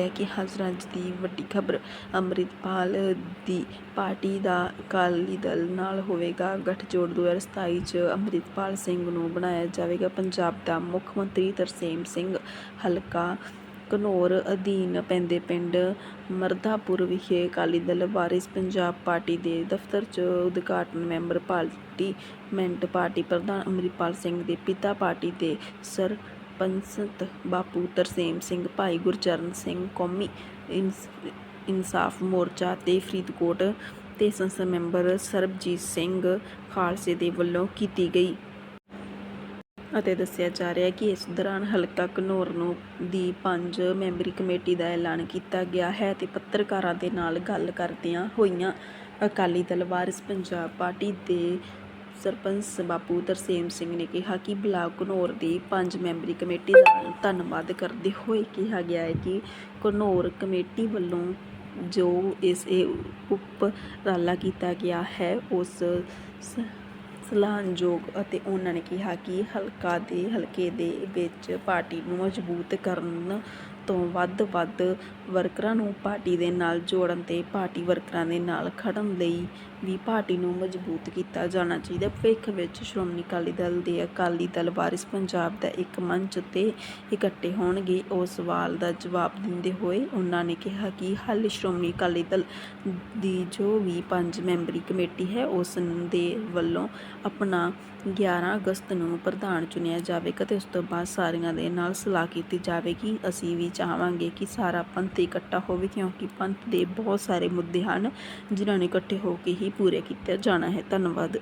ਲੈ ਕੇ ਹਾਜ਼ਰ ਦੀ ਵੱਡੀ ਖਬਰ ਅੰਮ੍ਰਿਤਪਾਲ ਦੀ ਪਾਰਟੀ ਦਾ ਅਕਾਲੀ ਦਲ ਨਾਲ ਹੋਵੇਗਾ ਗੱਠਜੋੜ 2027 ਚ। ਅੰਮ੍ਰਿਤਪਾਲ ਸਿੰਘ ਨੂੰ ਬਣਾਇਆ ਜਾਵੇਗਾ ਪੰਜਾਬ ਦਾ ਮੁੱਖ ਮੰਤਰੀ ਤਰਸੇਮ ਸਿੰਘ ਹਲਕਾ ਘਨੌਰ, ਅਧੀਨ ਪੈਂਦੇ ਪਿੰਡ ਮਰਦਾਪੁਰ ਵਿਖੇ ਅਕਾਲੀ ਦਲ ਵਾਰਿਸ ਪੰਜਾਬ ਪਾਰਟੀ ਦੇ ਦਫ਼ਤਰ 'ਚ ਉਦਘਾਟਨ। ਮੈਂਬਰ ਪਾਰਲੀਮੈਂਟ ਪਾਰਟੀ ਪ੍ਰਧਾਨ ਅੰਮ੍ਰਿਤਪਾਲ ਸਿੰਘ ਦੇ ਪਿਤਾ ਪਾਰਟੀ ਦੇ ਸਰ ਸਰਪੰਚ ਬਾਪੂ ਤਰਸੇਮ ਸਿੰਘ, ਭਾਈ ਗੁਰਚਰਨ ਸਿੰਘ, ਕੌਮੀ ਇਨਸਾਫ ਮੋਰਚਾ ਤੇ ਫਰੀਦਕੋਟ ਤੇ ਸੰਸਦ ਮੈਂਬਰ ਸਰਬਜੀਤ ਸਿੰਘ ਖਾਲਸੇ ਦੇ ਵੱਲੋਂ ਕੀਤੀ ਗਈ। ਅਤੇ ਦੱਸਿਆ ਜਾ ਰਿਹਾ ਕਿ ਇਸ ਦੌਰਾਨ ਹਲਕਾ ਘਨੌਰ ਨੂੰ ਦੀ ਪੰਜ ਮੈਂਬਰੀ ਕਮੇਟੀ ਦਾ ਐਲਾਨ ਕੀਤਾ ਗਿਆ ਹੈ ਤੇ ਪੱਤਰਕਾਰਾਂ ਦੇ ਨਾਲ ਗੱਲ ਕਰਦਿਆਂ ਹੋਈਆਂ ਅਕਾਲੀ ਦਲ ਵਾਰਿਸ ਪੰਜਾਬ ਪਾਰਟੀ ਦੇ ਸਰਪੰਚ ਬਾਪੂ ਤਰਸੇਮ ਸਿੰਘ ਨੇ ਕਿਹਾ ਕਿ ਬਲਾਕ ਘਨੌਰ ਦੀ ਪੰਜ ਮੈਂਬਰੀ ਕਮੇਟੀ ਦਾ ਧੰਨਵਾਦ ਕਰਦੇ ਹੋਏ ਕਿਹਾ ਗਿਆ ਹੈ ਕਿ ਘਨੌਰ ਕਮੇਟੀ ਵੱਲੋਂ ਜੋ ਇਸ ਇਹ ਉਪਰਾਲਾ ਕੀਤਾ ਗਿਆ ਹੈ, ਉਸ ਸਲਾਹਨਯੋਗ ਅਤੇ ਉਹਨਾਂ ਨੇ ਕਿਹਾ ਕਿ ਹਲਕਾ ਦੇ ਹਲਕੇ ਦੇ ਵਿੱਚ ਪਾਰਟੀ ਨੂੰ ਮਜ਼ਬੂਤ ਕਰਨ ਤੋਂ ਵੱਧ ਵੱਧ ਵਰਕਰਾਂ ਨੂੰ ਪਾਰਟੀ ਦੇ ਨਾਲ ਜੋੜਨ ਤੇ ਪਾਰਟੀ ਵਰਕਰਾਂ ਦੇ ਨਾਲ ਖੜਨ ਲਈ ਵੀ ਪਾਰਟੀ ਨੂੰ ਮਜ਼ਬੂਤ ਕੀਤਾ ਜਾਣਾ ਚਾਹੀਦਾ। ਭਵਿੱਖ ਵਿੱਚ ਸ਼੍ਰੋਮਣੀ ਅਕਾਲੀ ਦਲ ਦੇ ਅਕਾਲੀ ਦਲ ਵਾਰਿਸ ਪੰਜਾਬ ਦਾ ਇੱਕ ਮੰਚ ਤੇ ਇਕੱਠੇ ਹੋਣਗੇ ਉਸ ਸਵਾਲ ਦਾ ਜਵਾਬ ਦਿੰਦੇ ਹੋਏ ਉਹਨਾਂ ਨੇ ਕਿਹਾ ਕਿ ਹੱਲ ਸ਼੍ਰੋਮਣੀ ਅਕਾਲੀ ਦਲ ਦੀ ਜੋ ਵੀ ਪੰਜ ਮੈਂਬਰੀ ਕਮੇਟੀ ਹੈ, ਉਸ ਦੇ ਵੱਲੋਂ ਆਪਣਾ 11 ਅਗਸਤ ਨੂੰ ਪ੍ਰਧਾਨ ਚੁਣਿਆ ਜਾਵੇਗਾ ਅਤੇ ਉਸ ਤੋਂ ਬਾਅਦ ਸਾਰਿਆਂ ਦੇ ਨਾਲ ਸਲਾਹ ਕੀਤੀ ਜਾਵੇਗੀ। ਅਸੀਂ ਵੀ ਚਾਹਾਂਗੇ ਕਿ ਸਾਰਾ ਪੰਥ ਇਕੱਠਾ ਹੋਵੇ, ਕਿਉਂਕਿ ਪੰਥ ਦੇ ਬਹੁਤ ਸਾਰੇ ਮੁੱਦੇ ਹਨ, ਜਿਨ੍ਹਾਂ ਨੂੰ ਇਕੱਠੇ ਹੋ ਕੇ ਹੀ ਪੂਰੇ ਕੀਤਾ ਜਾਣਾ ਹੈ। ਧੰਨਵਾਦ।